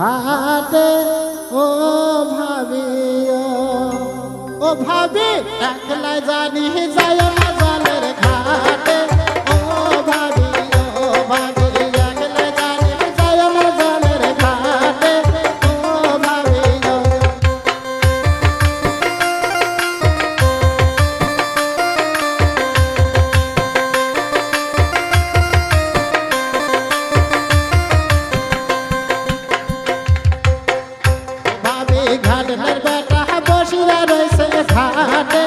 হাতে ও ভাবি ও ভাবি একলাই জানি যায় না জলের ঘাটে। ঘাটলের বেটা বসিয়া রয়েছে ঘাটে।